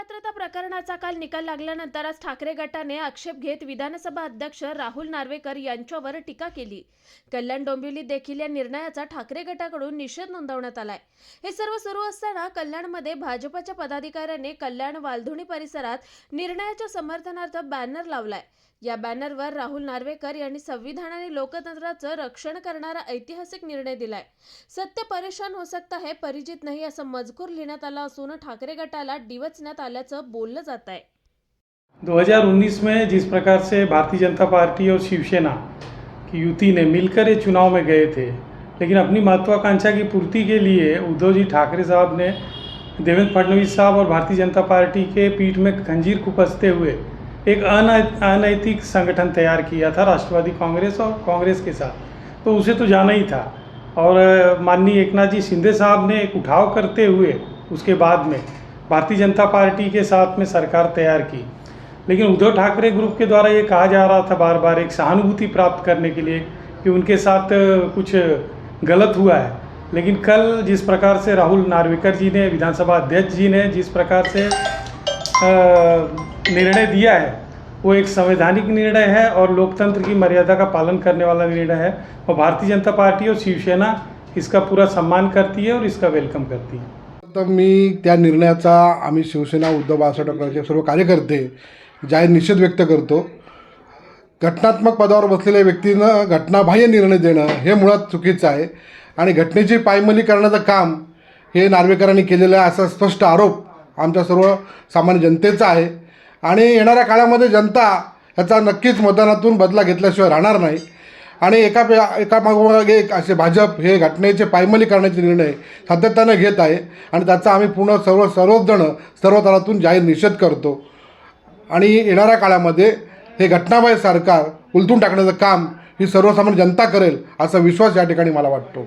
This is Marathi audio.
maltrata प्रकरणाचा काल निकाल लागल्यानंतर आज ठाकरे गटाने आक्षेप घेत विधानसभा अध्यक्ष राहुल नार्वेकर यांच्यावर टीका केली. कल्याण डोंबिवली देखील या निर्णयाचा ठाकरे गटाकडून निषेध नोंदवण्यात आलाय. हे सर्व सुरू असताना कल्याणमध्ये भाजपच्या पदाधिकाऱ्यांनी कल्याण वालधुणी परिसरात निर्णयाच्या समर्थनार्थ बॅनर लावलाय. या बॅनरवर राहुल नार्वेकर यांनी संविधान आणि लोकतंत्राचं रक्षण करणारा ऐतिहासिक निर्णय दिलाय. सत्य परेशान हो सकता है परिचित नाही असं मजकूर लिहिण्यात आला असून ठाकरे गटाला डिवचण्यात आल्याचं बोललं जात आहे. 2019 में जिस प्रकार से भारतीय जनता पार्टी और शिवसेना की युति ने मिलकर ये चुनाव में गए थे, लेकिन अपनी महत्वाकांक्षा की पूर्ति के लिए उद्धव जी ठाकरे साहब ने देवेंद्र फडणवीस साहब और भारतीय जनता पार्टी के पीठ में खंजीर खुपसते हुए एक अनै- अनैतिक संगठन तैयार किया था, राष्ट्रवादी कांग्रेस और कांग्रेस के साथ। तो उसे तो जाना ही था। और माननीय एकनाथ जी शिंदे साहब ने एक उठाव करते हुए उसके बाद में भारतीय जनता पार्टी के साथ में सरकार तैयार की। लेकिन उद्धव ठाकरे ग्रुप के द्वारा ये कहा जा रहा था बार बार एक सहानुभूति प्राप्त करने के लिए कि उनके साथ कुछ गलत हुआ है। लेकिन कल जिस प्रकार से राहुल नार्वेकर जी ने, विधानसभा अध्यक्ष जी ने जिस प्रकार से निर्णय दिया है, वो एक संवैधानिक निर्णय है और लोकतंत्र की मर्यादा का पालन करने वाला निर्णय है। और भारतीय जनता पार्टी और शिवसेना इसका पूरा सम्मान करती है और इसका वेलकम करती है। तर मी त्या निर्णयाचा आम्ही शिवसेना उद्धव बाळासाहेब ठाकरेचे सर्व कार्यकर्ते जाहीर निषेध व्यक्त करतो घटनात्मक पदावर बसलेल्या व्यक्तीनं घटनाबाह्य निर्णय देणं हे मुळात चुकीचं आहे आणि घटनेची पायमली करण्याचं काम हे नार्वेकरांनी केलेलं आहे असा स्पष्ट आरोप आमच्या सर्व सामान्य जनतेचा आहे. आणि येणाऱ्या काळामध्ये जनता याचा नक्कीच मतदानातून बदला घेतल्याशिवाय राहणार नाही. आणि एका एका मागोमाग एक असे भाजप हे घटनेचे पायमली करण्याचे निर्णय सातत्यानं घेत आहे. आणि त्याचा आम्ही पूर्ण सर्व सर्वजण सर्व तरातून जाहीर निषेध करतो. आणि येणाऱ्या काळामध्ये हे घटनाबाह्य सरकार उलटून टाकण्याचं काम ही सर्वसामान्य जनता करेल असा विश्वास या ठिकाणी मला वाटतो.